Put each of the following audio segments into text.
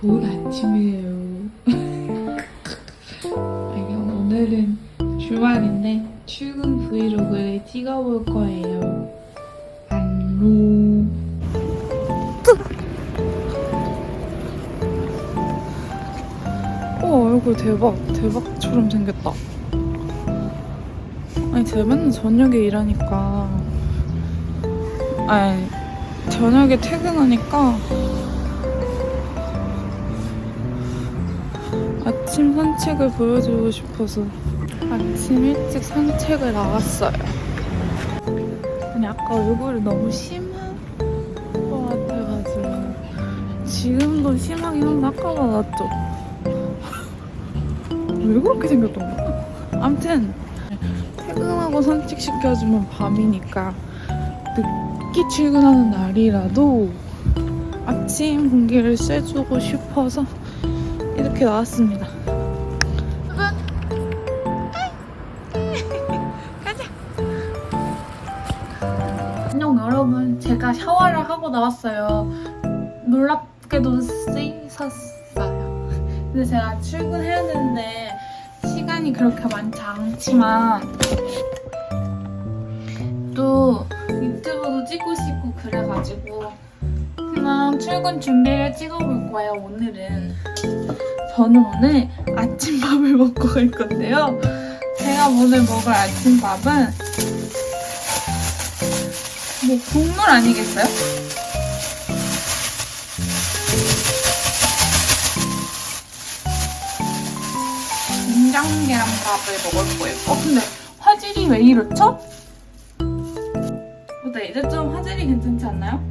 좋은 아침이에요. 제가 오늘은 주말인데 출근 브이로그를 찍어볼 거예요. 안녕. 어 얼굴 대박 대박처럼 생겼다. 아니 제가 맨날 저녁에 일하니까 아니 저녁에 퇴근하니까 아침 산책을 보여주고 싶어서 아침 일찍 산책을 나왔어요. 아니 아까 얼굴이 너무 심한 것 같아가지고 지금도 심하긴 한데 아까가 낫죠. 왜 그렇게 생겼던 거야? 아무튼 퇴근하고 산책시켜주면 밤이니까 늦게 출근하는 날이라도 아침 공기를 쐬주고 싶어서 이렇게 나왔습니다. 하고 나왔어요. 놀랍게도 씻었어요. 근데 제가 출근해야 되는데 시간이 그렇게 많지 않지만 또 유튜브도 찍고 싶고 그래가지고 그냥 출근 준비를 찍어볼 거예요 오늘은. 저는 오늘 아침밥을 먹고 갈 건데요. 제가 오늘 먹을 아침밥은 뭐 국물 아니겠어요? 된장 계란밥을 먹을 거예요. 어 근데 화질이 왜 이렇죠? 어때 이제 좀 화질이 괜찮지 않나요?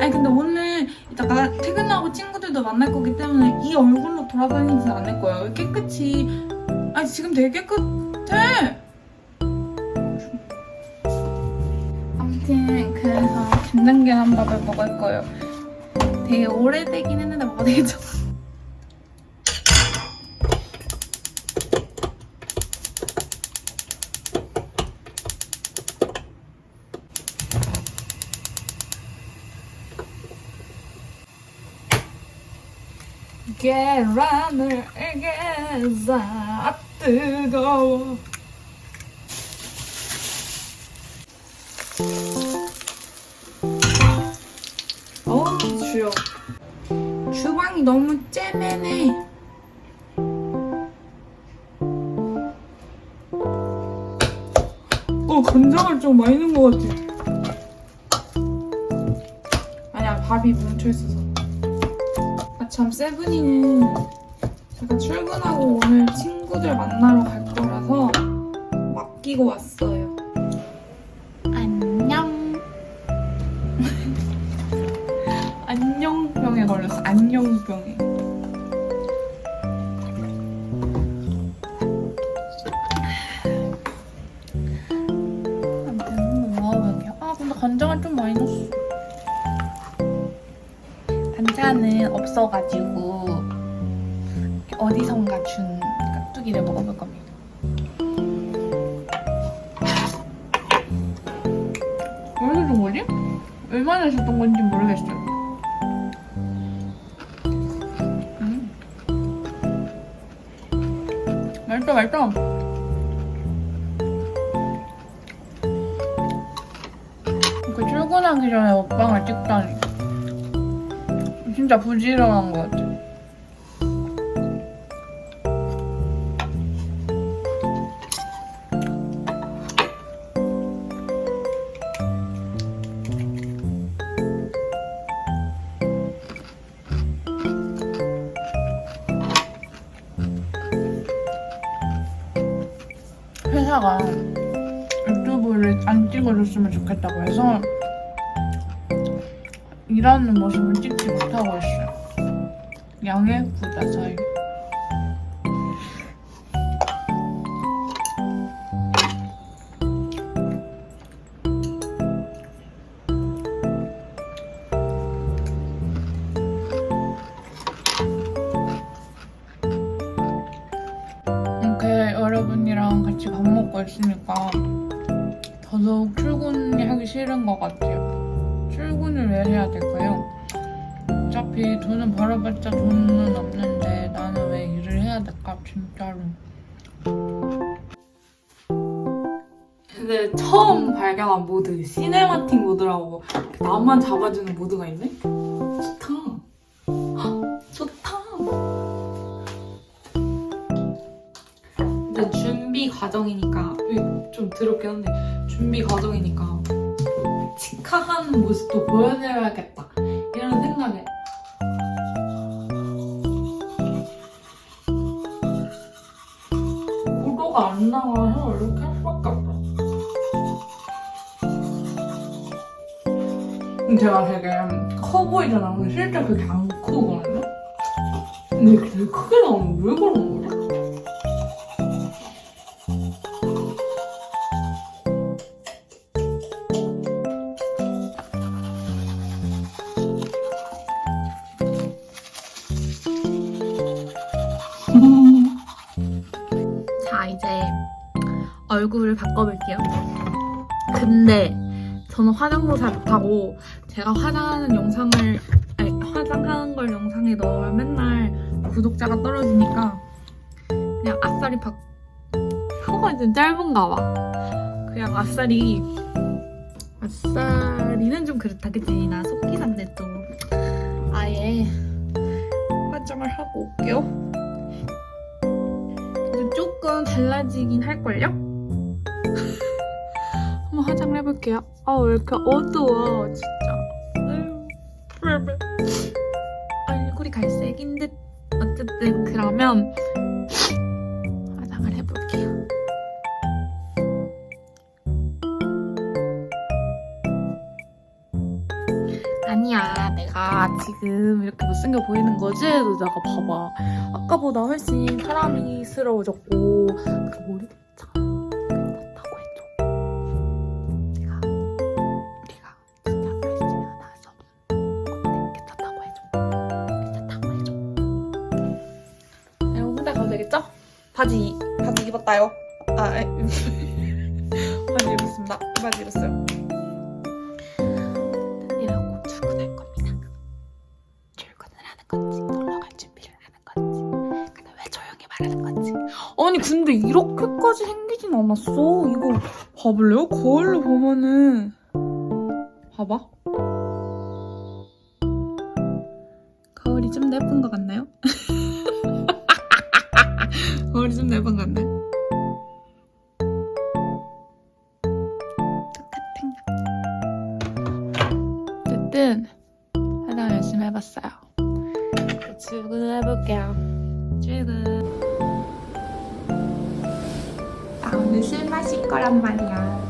아니 근데 오늘 이따가 퇴근하고 친구들도 만날 거기 때문에 이 얼굴로 돌아다니지 않을 거예요. 깨끗이 아니 지금 되게 깨끗해. 아무튼 그래서 된장 계란밥을 먹을 거예요. 되게 오래되긴 했는데 먹어도 되겠죠? 계란을 에게서 아 뜨거워. 어우 주여. 주방이 너무 째매네 어 간장을 좀 많이 넣은 것 같아. 아니야 밥이 뭉쳐있어서. 아 참 세븐이는 제가 출근하고 오늘 친구들 만나러 갈 거라서 맡기고 왔어요 없어가지고 어디선가 준 깍두기를 먹어볼 겁니다. 왜 이렇게 준 거지? 얼마나 줬던 건지 모르겠어요. 음. 맛있다, 맛있다. 그 출근하기 전에 먹방을 찍다니. 진짜 부지런한 것 같아. 회사가 유튜브를 안 찍어줬으면 좋겠다고 해서 일하는 모습을 찍지 못하고 있어요. 양해 구다사이. 어차피 돈은 벌어봤자 돈은 없는데 나는 왜 일을 해야 될까 진짜로. 근데 처음 발견한 모드 시네마틱 모드라고 나만 잡아주는 모드가 있네? 좋다. 헉, 좋다. 근데 준비 과정이니까 좀 더럽긴 한데 준비 과정이니까 치카하는 모습도 보여드려야겠다 안 나와서 이렇게 할 수밖에 없어. 제가 되게 커 보이잖아. 근데 실제 그렇게 안 크거든요? 근데 되게 크게 나오면 왜 그런 거지? 얼굴을 바꿔볼게요. 근데 저는 화장도 잘 못하고 제가 화장하는 영상을 아니, 화장하는 걸 영상에 넣으면 맨날 구독자가 떨어지니까 그냥 아싸리 바 혀가 좀 짧은가 봐. 그냥 아싸리 아싸리는 좀 그렇다 그치? 나 속기상대 또 아예 화장을 하고 올게요. 조금 달라지긴 할걸요? 한번 화장을 해볼게요. 아, 왜 이렇게 어두워, 진짜. 얼굴이 갈색인 듯. 어쨌든, 그러면 화장을 해볼게요. 아니야, 내가 지금 이렇게 못생겨 보이는 거지? 너 내가 봐봐. 아까보다 훨씬 사람이스러워졌고 그 머리 참 바지 바지 입었다요. 아 에, 바지 입었습니다. 바지 입었어요. 이라고 출근할 겁니다. 출근을 하는 건지 놀러 갈 준비를 하는 건지 근데 왜 조용히 말하는 건지 아니 근데 이렇게까지 생기진 않았어 이거 봐볼래요? 거울로 보면은 봐봐 거울이 좀 예쁜 것 같나 어쨌든 화장 열심히 해봤어요 출근을 해볼게요. 출근. 나 오늘 술 마실 거란 말이야.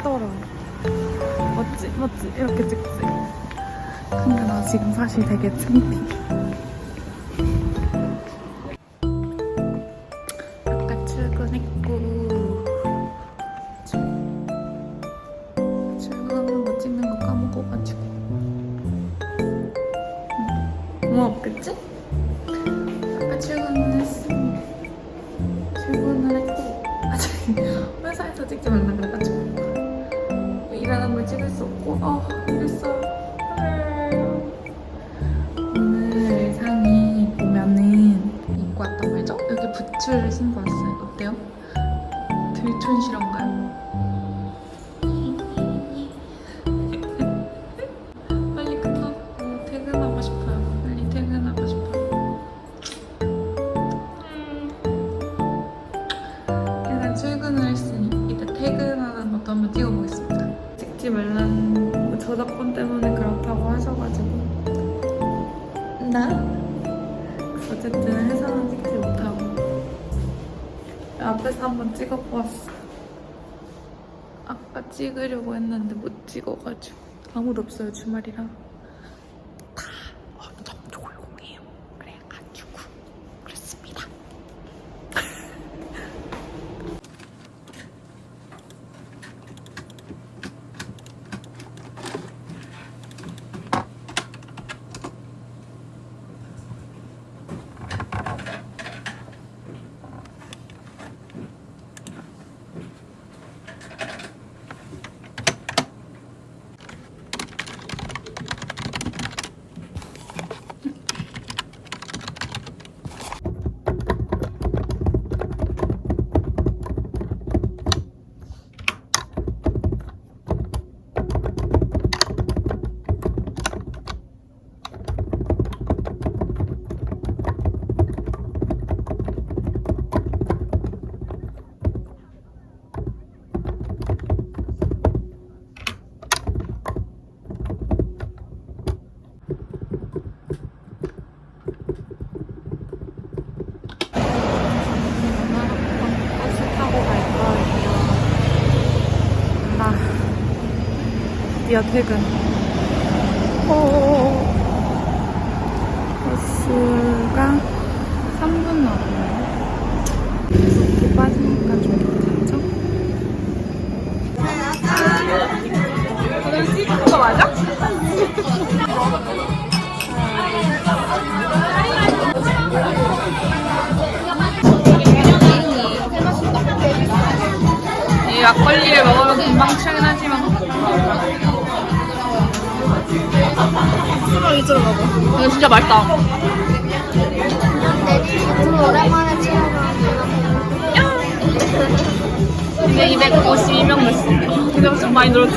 찍더라. 맞지? 맞지? 이렇게 찍지? 근데 나 지금 사실 되게 창피해. 여기 부츠를 신고 왔어요 어때요? 들촌실한가요? 찍으려고 했는데 못 찍어가지고. 아무도 없어요 주말이라 다 엄청 조용해요 그래가지고 그렇습니다 버스 타고 갈 거예요. 나 드디어 퇴근. 오, 버스가 3분 남았네요. 이렇게 빠지니까 좀 괜찮죠? 오늘 찍은 거 맞아? 이 막걸리를 먹으면 금방 취하긴 하지만 수박이 들어가고 이거 진짜 맛있다. 좀 오랜만에 체험하는 이제 252명 됐어 근데 엄청 많이 늘었지.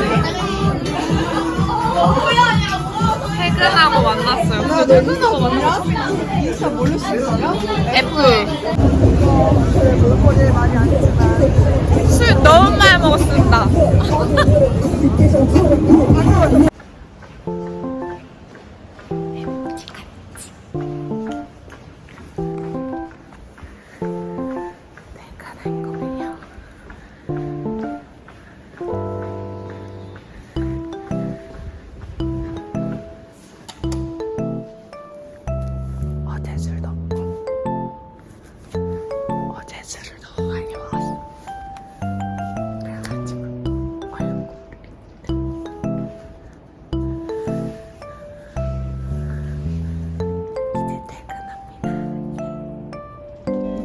퇴근하고 만났어요. 근데 퇴근하고 만났어? 인스타 수 있어요? F. 술 너무 많이 먹었습니다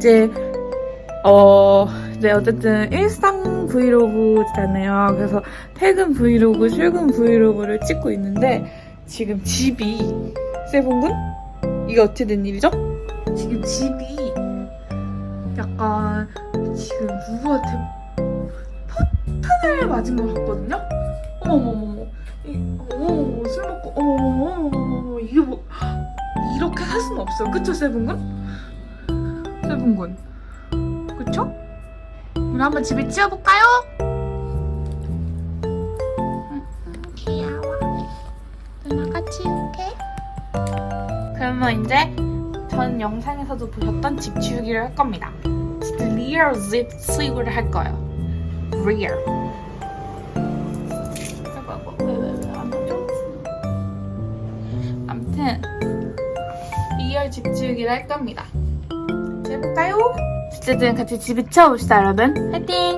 이제 어, 네, 어쨌든 일상 브이로그잖아요. 그래서 퇴근 브이로그, 출근 브이로그를 찍고 있는데, 지금 집이, 세븐군? 이게 어떻게 된 일이죠? 지금 집이 약간 지금 누구한테 포탄을 맞은 것 같거든요? 어머머머머. 이- 어머머머, 술 먹고, 어머머머머머, 이게 뭐, 이렇게 할 수는 없어요. 그쵸, 세븐군? 세븐군. 그쵸? 우리 한번 집에 치워볼까요? 귀여워. 그러면 이제 전 영상에서도 보셨던 집 치우기를 할 겁니다. 진짜 리얼 집 치우기를 할 거예요. 리얼. 아무튼 리얼 집 치우기를 할 겁니다. 해볼까요? 어쨌든 같이 집에 치워봅시다 여러분 화이팅!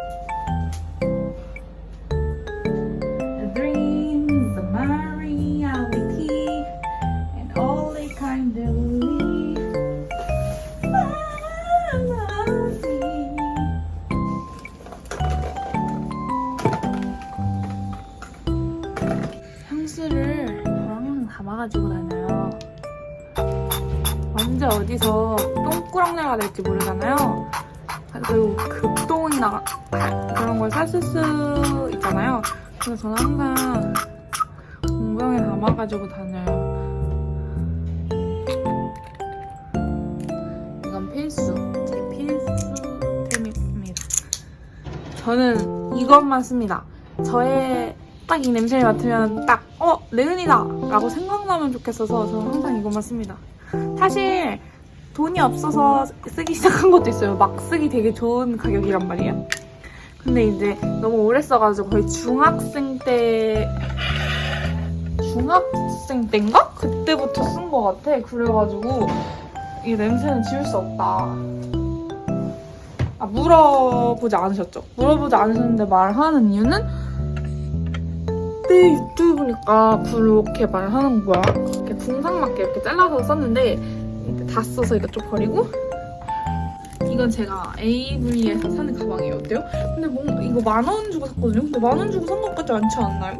그래서 저는 항상 공병에 담아가지고 다녀요. 이건 필수, 제 필수템입니다. 저는 이것만 씁니다. 저의 딱 이 냄새를 맡으면 딱, 어, 레은이다! 라고 생각나면 좋겠어서 저는 항상 이것만 씁니다. 사실 돈이 없어서 쓰기 시작한 것도 있어요. 막 쓰기 되게 좋은 가격이란 말이에요. 근데 이제 너무 오래 써가지고 거의 중학생 때 중학생 때인가? 그때부터 쓴 것 같아. 그래가지고 이 냄새는 지울 수 없다. 아 물어보지 않으셨죠? 물어보지 않으셨는데 말하는 이유는 내 유튜브니까 그렇게 말하는 거야. 이렇게 궁상 맞게 이렇게 잘라서 썼는데 다 써서 이거 좀 버리고 이건 제가 AV에서 사는 가방이에요. 어때요? 근데 뭔가 이거 만 원 주고 샀거든요. 근데 만 원 주고 산 것 같지 않지 않나요?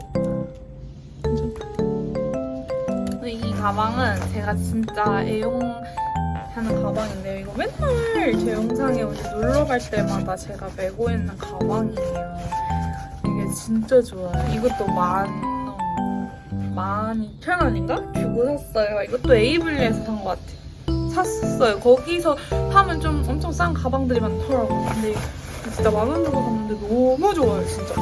근데 이 가방은 제가 진짜 애용하는 가방인데요. 이거 맨날 제 영상에 어디 놀러 갈 때마다 제가 메고 있는 가방이에요. 이게 진짜 좋아요. 이것도 만 원, 만 이천 원인가 주고 샀어요. 이것도 에이블리에서 산 것 같아. 샀어요. 거기서 사면 좀 엄청 싼 가방들이 많더라고요. 근데 진짜 만 원 주고 샀는데 너무 좋아요, 진짜.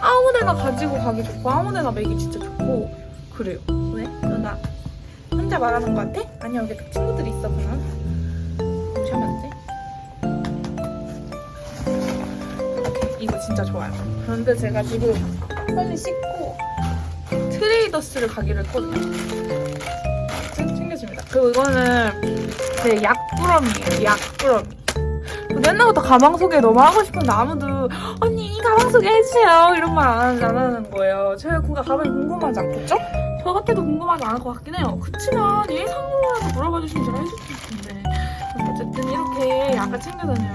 아무데나 가지고 가기 좋고 아무데나 매기 진짜 좋고 그래요. 왜? 누나 혼자 말하는 거 같아? 아니 여기 또 친구들이 있었구나. 잠시만 이렇게 이거 진짜 좋아요. 그런데 제가 지금 빨리 씻고 트레이더스를 가기로 했거든요. 챙- 챙겨줍니다. 그리고 이거는 제 약부럼이에요. 약부럼. 맨날부터 가방 소개 너무 하고 싶은데 아무도 언니 이 가방 소개 해주세요 이런 말 안 하는 거예요. 그가 가방이 궁금하지 않겠죠? 저 같아도 궁금하지 않을 것 같긴 해요. 그치만 예상으로라도 물어봐 주시면 제가 해줄 수 있는데 어쨌든 이렇게 약을 챙겨 다녀요.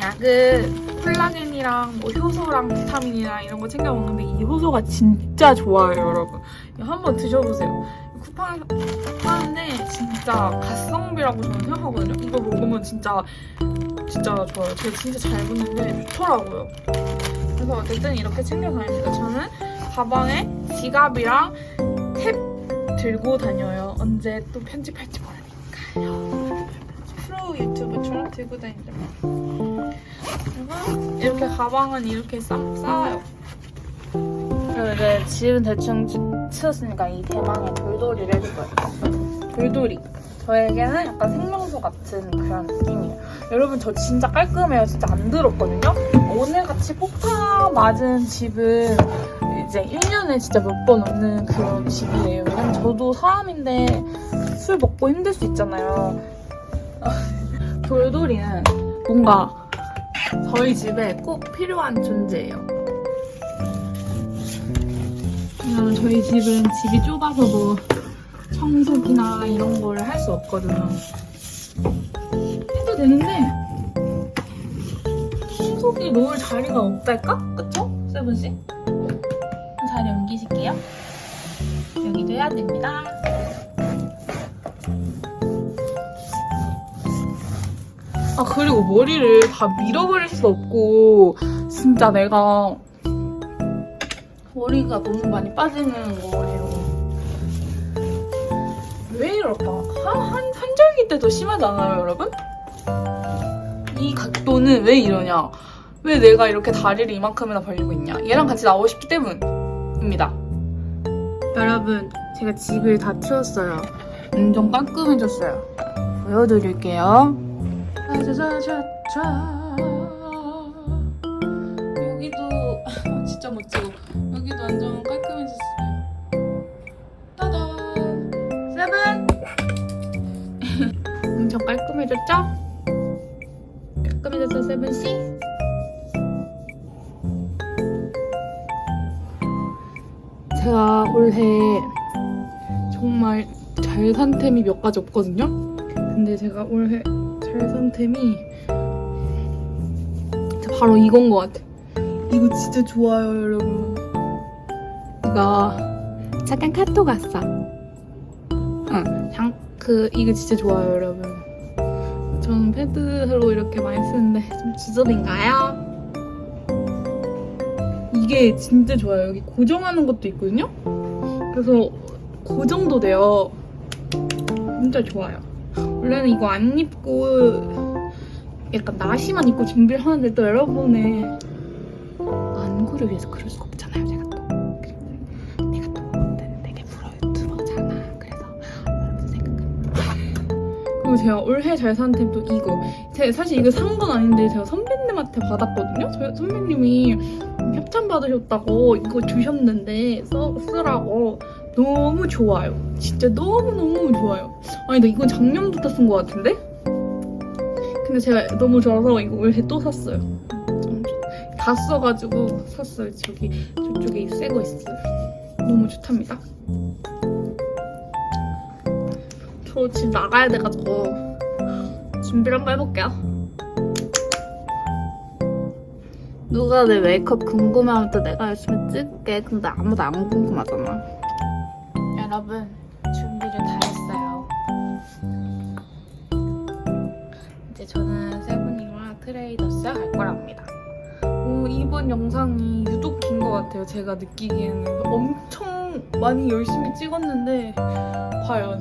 약은 콜라겐이랑 뭐 효소랑 비타민이랑 이런 거 챙겨 먹는데 이 효소가 진짜 좋아요, 여러분. 한번 드셔보세요. 파는데 진짜 가성비라고 저는 생각하거든요. 이거 먹으면 진짜 진짜 좋아요. 제가 진짜 잘 붙는데 좋더라고요. 그래서 어쨌든 이렇게 챙겨 다닙니다. 저는 가방에 지갑이랑 탭 들고 다녀요. 언제 또 편집할지 모르니까요. 프로 유튜브처럼 들고 다닌다. 그리고 이렇게 가방은 이렇게 싹 싸요. 그리고 이제 집은 대충 치- 치웠으니까 이 대망의 돌돌이를 해줄 거예요. 돌돌이. 저에게는 약간 생명수 같은 그런 느낌이에요. 여러분 저 진짜 깔끔해요. 진짜 안 더럽거든요. 오늘같이 폭탄 맞은 집은 이제 1년에 진짜 몇 번 없는 그런 집이에요. 왜냐면 저도 사람인데 술 먹고 힘들 수 있잖아요. 돌돌이는 뭔가 저희 집에 꼭 필요한 존재예요. 왜냐면 저희 집은 집이 좁아서 뭐 청소기나 이런 걸 할 수 없거든요. 해도 되는데 청소기 놓을 자리가 없달까? 그쵸? 세븐씨? 자리 옮기실게요. 여기도 해야 됩니다. 아 그리고 머리를 다 밀어버릴 수 없고 진짜 내가 머리가 너무 많이 빠지는 거예요. 왜 이럴까? 한, 한, 한절기 때도 심하지 않아요, 여러분? 이 각도는 왜 이러냐? 왜 내가 이렇게 다리를 이만큼이나 벌리고 있냐? 얘랑 같이 나오고 싶기 때문입니다. 여러분, 제가 집을 다 치웠어요. 엄청 깔끔해졌어요. 보여드릴게요. 짜자자자. 깔끔해졌죠? 깔끔해졌어 세븐 씨. 제가 올해 정말 잘 산 템이 몇 가지 없거든요. 근데 제가 올해 잘 산 템이 바로 이건 것 같아. 이거 진짜 좋아요, 여러분. 이거 잠깐 카톡 왔어. 응, 장, 그 이거 진짜 좋아요, 여러분. 저는 패드로 이렇게 많이 쓰는데 좀 지저분인가요? 이게 진짜 좋아요. 여기 고정하는 것도 있거든요. 그래서 고정도 돼요. 진짜 좋아요. 원래는 이거 안 입고 약간 나시만 입고 준비를 하는데 또 여러분의 안구를 위해서 그럴 수가. 제가 그리고 제가 올해 잘산 템도 이거. 제가 사실 이거 산 건 아닌데 제가 선배님한테 받았거든요. 저희 선배님이 협찬 받으셨다고 이거 주셨는데 써, 쓰라고 너무 좋아요. 진짜 너무너무 좋아요. 아니 나 이건 작년부터 쓴 것 같은데? 근데 제가 너무 좋아서 이거 올해 또 샀어요. 다 써가지고 샀어요. 저기 저쪽에 새거 있어요. 너무 좋답니다. 저 지금 나가야 돼가지고 준비를 한번 해볼게요. 누가 내 메이크업 궁금해하면 또 내가 열심히 찍게. 근데 아무도 안 궁금하잖아. 여러분 준비를 다 했어요. 이제 저는 세븐이와 트레이더스에 갈 거랍니다. 오, 이번 영상이 유독 긴 것 같아요. 제가 느끼기에는 엄청 많이 열심히 찍었는데 과연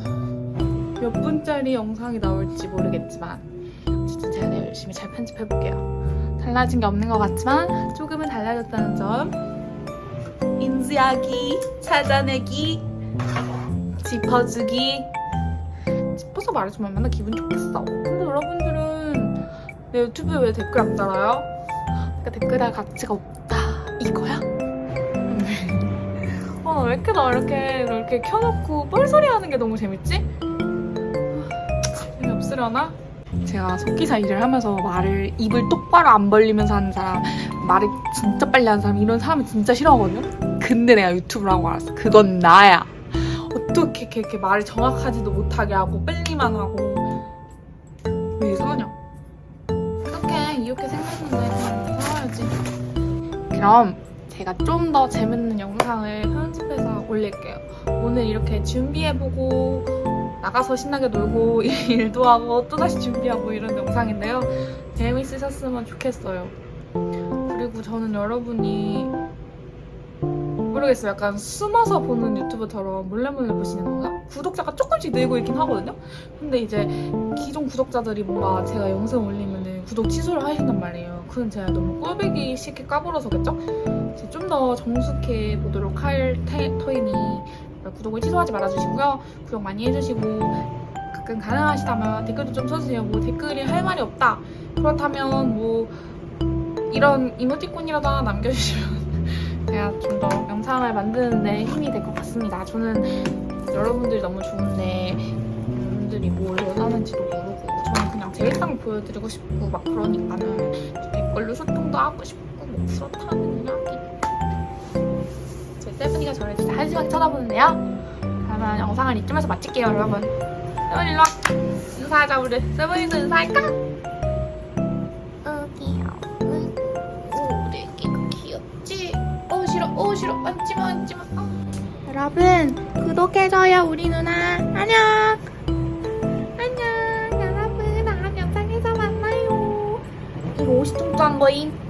몇 분짜리 영상이 나올지 모르겠지만 어쨌든 제가 열심히 잘 편집해 볼게요. 달라진 게 없는 것 같지만 조금은 달라졌다는 점 인지하기, 찾아내기, 짚어주기 짚어서 말해주면 맨날 기분 좋겠어. 근데 여러분들은 내 유튜브에 왜 댓글 안 달아요? 그러니까 댓글 할 가치가 없다 이거야? 어, 나왜 이렇게 나 이렇게 이렇게 켜놓고 뻘소리 하는 게 너무 재밌지? 재미없으려나? 제가 속기사 일을 하면서 말을 입을 똑바로 안 벌리면서 하는 사람 말을 진짜 빨리 하는 사람 이런 사람은 진짜 싫어하거든요? 근데 내가 유튜브를 하고 알았어. 그건 나야. 어떻게 이렇게, 말을 정확하지도 못하게 하고 빨리만 하고. 왜 이상하냐? 어떡해. 이렇게 그냥 살아야지. 그럼 제가 좀 더 재밌는 영상을 편집해서 올릴게요. 오늘 이렇게 준비해보고 나가서 신나게 놀고 일도 하고 또다시 준비하고 이런 영상인데요 재밌으셨으면 좋겠어요 그리고 저는 여러분이 모르겠어요. 약간 숨어서 보는 유튜브처럼 몰래몰래 보시는 건가? 구독자가 조금씩 늘고 있긴 하거든요. 근데 이제 기존 구독자들이 뭔가 제가 영상 올리면은 구독 취소를 하신단 말이에요. 그건 제가 너무 꼴보기 쉽게 까불어서겠죠? 좀 더 정숙해 보도록 할 테, 터이니 구독을 취소하지 말아주시고요. 구독 많이 해주시고 가끔 가능하시다면 댓글도 좀 써주세요. 뭐 댓글이 할 말이 없다. 그렇다면 뭐 이런 이모티콘이라도 하나 남겨주시면 제가 좀 더 영상을 만드는데 힘이 될 것 같습니다. 저는 여러분들이 너무 좋은데 여러분들이 뭘 원하는지도 모르고 저는 그냥 제 일상을 보여드리고 싶고 막 그러니까는 댓글로 소통도 하고 싶고 뭐 이야기. 제 세븐이가 저를 진짜 한심하게 쳐다보는데요. 그러면 영상을 이쯤에서 마칠게요, 여러분. 세븐 일로 와. 인사하자 우리. 세븐이도 인사할까? 어 귀여워. 오 애기가 귀엽지? 어 싫어 어 싫어 만지마 만지마. 어. 여러분 구독해줘요 우리 누나 안녕. 안녕 여러분 다음 영상에서 만나요. 이거 50통도 한 거임.